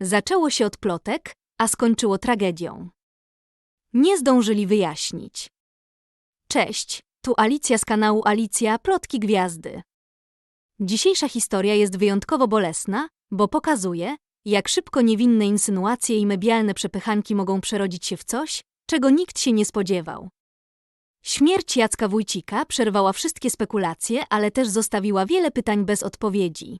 zaczęło się od plotek, a skończyło tragedią. Nie zdążyli wyjaśnić. Cześć, tu Alicja z kanału Alicja Plotki Gwiazdy. Dzisiejsza historia jest wyjątkowo bolesna, bo pokazuje, jak szybko niewinne insynuacje i medialne przepychanki mogą przerodzić się w coś, czego nikt się nie spodziewał. Śmierć Jacka Wójcika przerwała wszystkie spekulacje, ale też zostawiła wiele pytań bez odpowiedzi.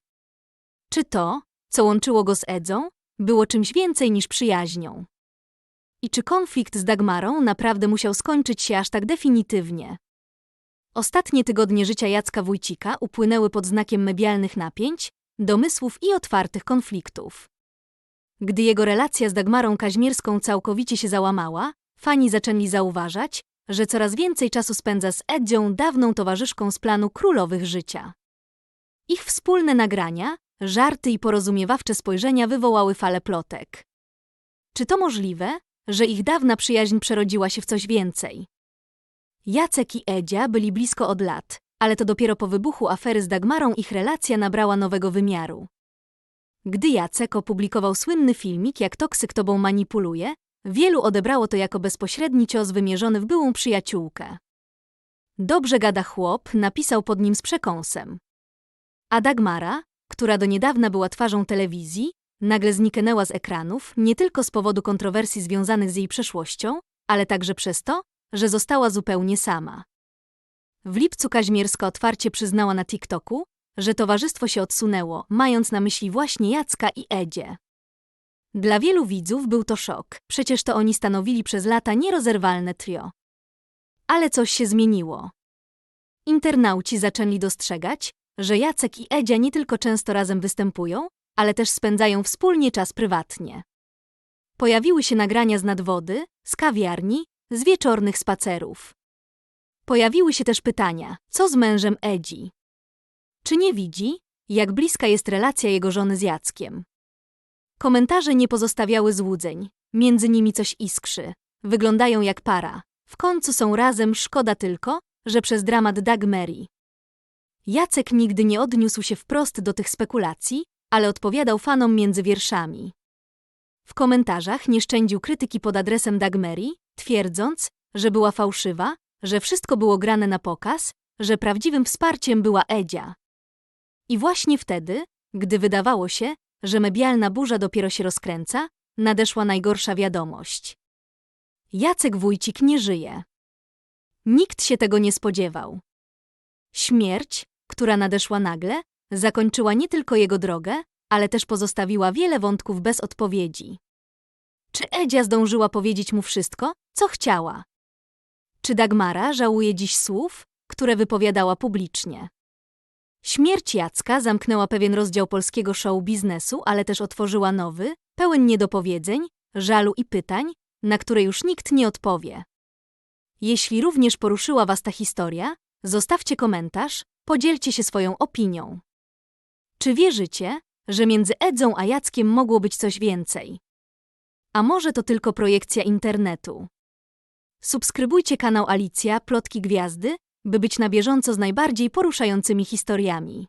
Czy to, co łączyło go z Edzą, było czymś więcej niż przyjaźnią? I czy konflikt z Dagmarą naprawdę musiał skończyć się aż tak definitywnie? Ostatnie tygodnie życia Jacka Wójcika upłynęły pod znakiem medialnych napięć, domysłów i otwartych konfliktów. Gdy jego relacja z Dagmarą Kaźmierską całkowicie się załamała, fani zaczęli zauważać, że coraz więcej czasu spędza z Edzią, dawną towarzyszką z planu królowych życia. Ich wspólne nagrania, żarty i porozumiewawcze spojrzenia wywołały falę plotek. Czy to możliwe, że ich dawna przyjaźń przerodziła się w coś więcej? Jacek i Edzia byli blisko od lat, ale to dopiero po wybuchu afery z Dagmarą ich relacja nabrała nowego wymiaru. Gdy Jacek opublikował słynny filmik, jak toksyk tobą manipuluje, wielu odebrało to jako bezpośredni cios wymierzony w byłą przyjaciółkę. Dobrze gada chłop, napisał pod nim z przekąsem. A Dagmara, która do niedawna była twarzą telewizji, nagle zniknęła z ekranów nie tylko z powodu kontrowersji związanych z jej przeszłością, ale także przez to, że została zupełnie sama. W lipcu Kaźmierska otwarcie przyznała na TikToku, że towarzystwo się odsunęło, mając na myśli właśnie Jacka i Edzie. Dla wielu widzów był to szok, przecież to oni stanowili przez lata nierozerwalne trio. Ale coś się zmieniło. Internauci zaczęli dostrzegać, że Jacek i Edzia nie tylko często razem występują, ale też spędzają wspólnie czas prywatnie. Pojawiły się nagrania z nadwody, z kawiarni, z wieczornych spacerów. Pojawiły się też pytania, co z mężem Edzi? Czy nie widzi, jak bliska jest relacja jego żony z Jackiem? Komentarze nie pozostawiały złudzeń, między nimi coś iskrzy, wyglądają jak para. W końcu są razem, szkoda tylko, że przez dramat Dagmary. Jacek nigdy nie odniósł się wprost do tych spekulacji, ale odpowiadał fanom między wierszami. W komentarzach nie szczędził krytyki pod adresem Dagmary, twierdząc, że była fałszywa, że wszystko było grane na pokaz, że prawdziwym wsparciem była Edzia. I właśnie wtedy, gdy wydawało się, że medialna burza dopiero się rozkręca, nadeszła najgorsza wiadomość. Jacek Wójcik nie żyje. Nikt się tego nie spodziewał. Śmierć, która nadeszła nagle, zakończyła nie tylko jego drogę, ale też pozostawiła wiele wątków bez odpowiedzi. Czy Edzia zdążyła powiedzieć mu wszystko, co chciała? Czy Dagmara żałuje dziś słów, które wypowiadała publicznie? Śmierć Jacka zamknęła pewien rozdział polskiego show biznesu, ale też otworzyła nowy, pełen niedopowiedzeń, żalu i pytań, na które już nikt nie odpowie. Jeśli również poruszyła Was ta historia, zostawcie komentarz, podzielcie się swoją opinią. Czy wierzycie, że między Edzą a Jackiem mogło być coś więcej? A może to tylko projekcja internetu? Subskrybujcie kanał Alicja Plotki Gwiazdy, by być na bieżąco z najbardziej poruszającymi historiami.